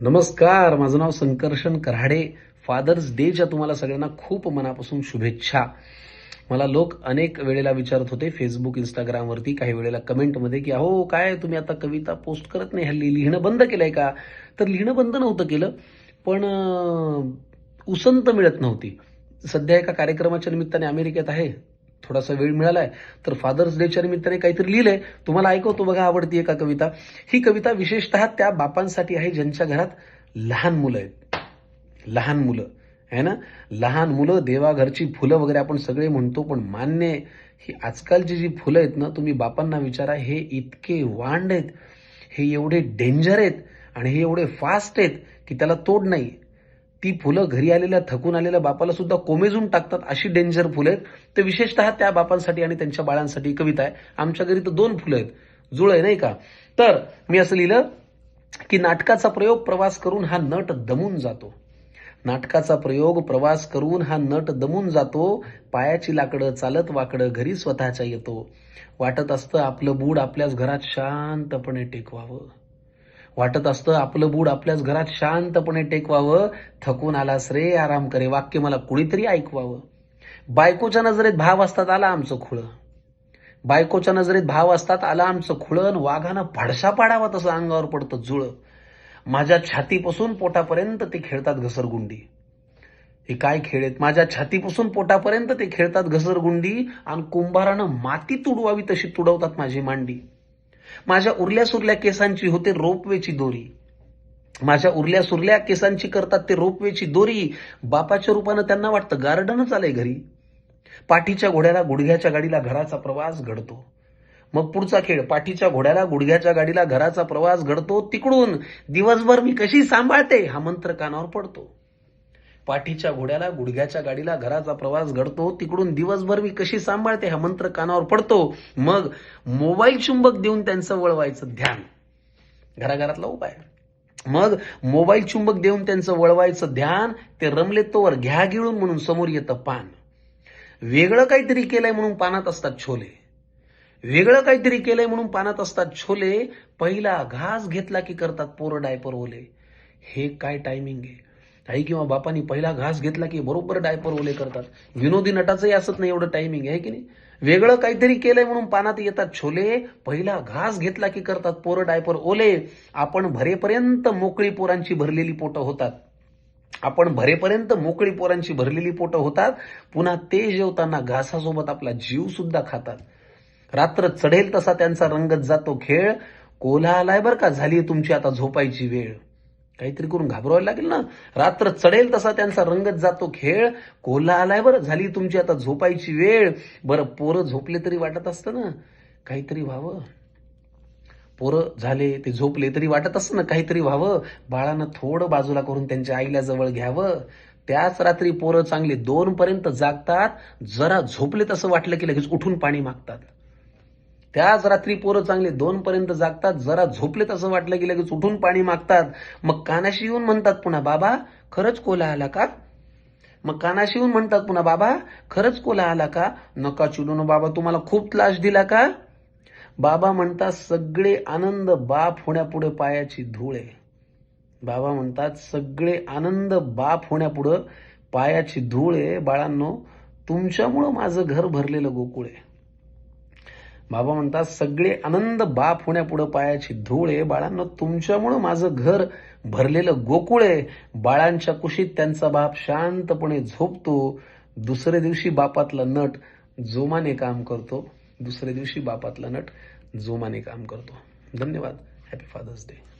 नमस्कार माझं नाव संकर्षण कराडे. फादर्स डेच्या तुम्हाला सगळ्यांना खूप मनापासून शुभेच्छा. मला लोक अनेक वेळेला विचारत होते फेसबुक इंस्टाग्रामवरती काही वेळेला कमेंटमध्ये की अहो काय तुम्ही आता कविता पोस्ट करत नाही? हल्ली लिहिणं बंद केलंय का? तर लिहिणं बंद नव्हतं केलं पण उसंत मिळत नव्हती. सध्या एका कार्यक्रमाच्या निमित्ताने अमेरिकेत आहे. थोडासा वेळ मिळालाय तर फादर्स डेच्या निमित्ताने काहीतरी लिहिलंय. तुम्हाला ऐकवतो बघा आवडती का कविता. ही कविता विशेषतः त्या बापांसाठी आहे ज्यांच्या घरात लहान मुलं आहेत. लहान मुलं. आहे ना? लहान मुलं देवाघरची फुलं वगैरे आपण सगळे म्हणतो पण मान्य आहे, ही आजकालची जी फुलं आहेत ना तुम्ही बापांना विचारा हे इतके वांड आहेत. हे एवढे डेंजर आहेत आणि हे एवढे फास्ट आहेत की त्याला तोड नाही. ती फुलं घरी आलेल्या थकून आलेल्या बापाला सुद्धा कोमेजून टाकतात अशी डेंजर फुलं आहेत. तर विशेषतः त्या बापांसाठी आणि त्यांच्या बाळांसाठी कविता आहे. आमच्या घरी तर दोन फुलं आहेत. जुळ आहे नाही का? तर मी असं लिहिलं की नाटकाचा प्रयोग प्रवास करून हा नट दमून जातो. नाटकाचा प्रयोग प्रवास करून हा नट दमून जातो. पायाची लाकडं चालत वाकडं घरी स्वतःच्या येतो. वाटत असतं आपलं बूड आपल्याच घरात शांतपणे टेकवावं. वाटत असतं. आपलं बूड आपल्याच घरात शांतपणे टेकवावं. थकून आलास रे आराम करे. वाक्य मला कुणीतरी ऐकवावं. बायकोच्या नजरेत भाव असतात आला आमचं खुळं. बायकोच्या नजरेत भाव असतात आला आमचं खुळण वाघानं भडसा पाडावा तसं अंगावर पडतं जुळ. माझ्या छातीपासून पोटापर्यंत ते खेळतात घसरगुंडी. हे काय खेळ आहेत? माझ्या छातीपासून पोटापर्यंत ते खेळतात घसरगुंडी. आणि कुंभारानं माती तुडवावी तशी तुडवतात माझी मांडी. माझ्या उरल्या सुरल्या केसांची होते रोपवेची दोरी. माझ्या उरल्या सुरल्या केसांची करतात ते रोपवेची दोरी. बापाच्या रूपानं त्यांना वाटतं गार्डनच आलंय घरी. पाठीच्या घोड्याला गुडघ्याच्या गाडीला घराचा प्रवास घडतो. मग पुढचा खेळ पाठीच्या घोड्याला गुडघ्याच्या गाडीला घराचा प्रवास घडतो. तिकडून दिवसभर मी कशी सांभाळते हा मंत्र कानावर पडतो. पाठीच्या घोड्याला गुडघ्याच्या गाडीला घराचा प्रवास घडतो. तिकडून दिवसभर मी कशी सांभाळते हा मंत्र कानावर पडतो. मग मोबाईल चुंबक देऊन त्यांचं वळवायचं ध्यान. घराघरातला उपाय. मग मोबाईल चुंबक देऊन त्यांचं वळवायचं ध्यान ते रमले तोवर घ्या गिळून म्हणून समोर येतं पान. वेगळं काहीतरी केलंय म्हणून पानात असतात छोले. वेगळं काहीतरी केलंय म्हणून पानात असतात छोले. पहिला घास घेतला की करतात पोरं डायपर ओले. हे काय टायमिंग आहे? आई किंवा बापानी पहिला घास घेतला की बरोबर डायपर ओले करतात. विनोदी नटाचंही असत नाही एवढं टायमिंग आहे की नाही? वेगळं काहीतरी केलंय म्हणून पानात येतात छोले पहिला घास घेतला की करतात पोरं डायपर ओले. आपण भरेपर्यंत मोकळी पोरांची भरलेली पोटं होतात. आपण भरेपर्यंत मोकळी पोरांची भरलेली पोटं होतात. पुन्हा ते जेवताना घासासोबत आपला जीव सुद्धा खातात. रात्र चढेल तसा त्यांचा रंगत जातो खेळ. कोल्हा आलाय बरं का झाली तुमची आता झोपायची वेळ. काहीतरी करून घाबरावं लागेल ना? रात्र चढेल तसा त्यांचा रंगत जातो खेळ. कोल्हा आलाय बरं. झाली तुमची आता झोपायची वेळ. बरं पोरं झोपले तरी वाटत असतं ना? काहीतरी व्हावं. पोरं झाले ते झोपले तरी वाटत असतं ना? काहीतरी व्हावं. बाळानं थोडं बाजूला करून त्यांच्या आईला जवळ घ्यावं. त्याच रात्री पोरं चांगले दोन पर्यंत जागतात. जरा झोपले तसं वाटलं की लगेच उठून पाणी मागतात. त्याच रात्री पोरं चांगले दोन पर्यंत जागतात जरा झोपले तसं वाटलं की लगेच उठून पाणी मागतात. मग कानाशी येऊन म्हणतात पुन्हा बाबा खरंच कोला आला का? मग कानाशी येऊन म्हणतात पुन्हा बाबा खरंच कोला आला का? नका चिडून बाबा तुम्हाला खूप त्रास दिला का? बाबा म्हणतात सगळे आनंद बाप होण्यापुढे पायाची धूळ आहे. बाबा म्हणतात सगळे आनंद बाप होण्यापुढं पायाची धूळ आहे. बाळांनो तुमच्यामुळं माझं घर भरलेलं गोकुळ आहे. बाबा म्हणतात सगळे आनंद बाप होण्यापुढं पायाची धूळ आहे. बाळांना तुमच्यामुळं माझं घर भरलेलं गोकुळ आहे. बाळांच्या कुशीत त्यांचा बाप शांतपणे झोपतो. दुसऱ्या दिवशी बापातला नट जोमाने काम करतो. दुसऱ्या दिवशी बापातला नट जोमाने काम करतो. धन्यवाद. Happy fathers day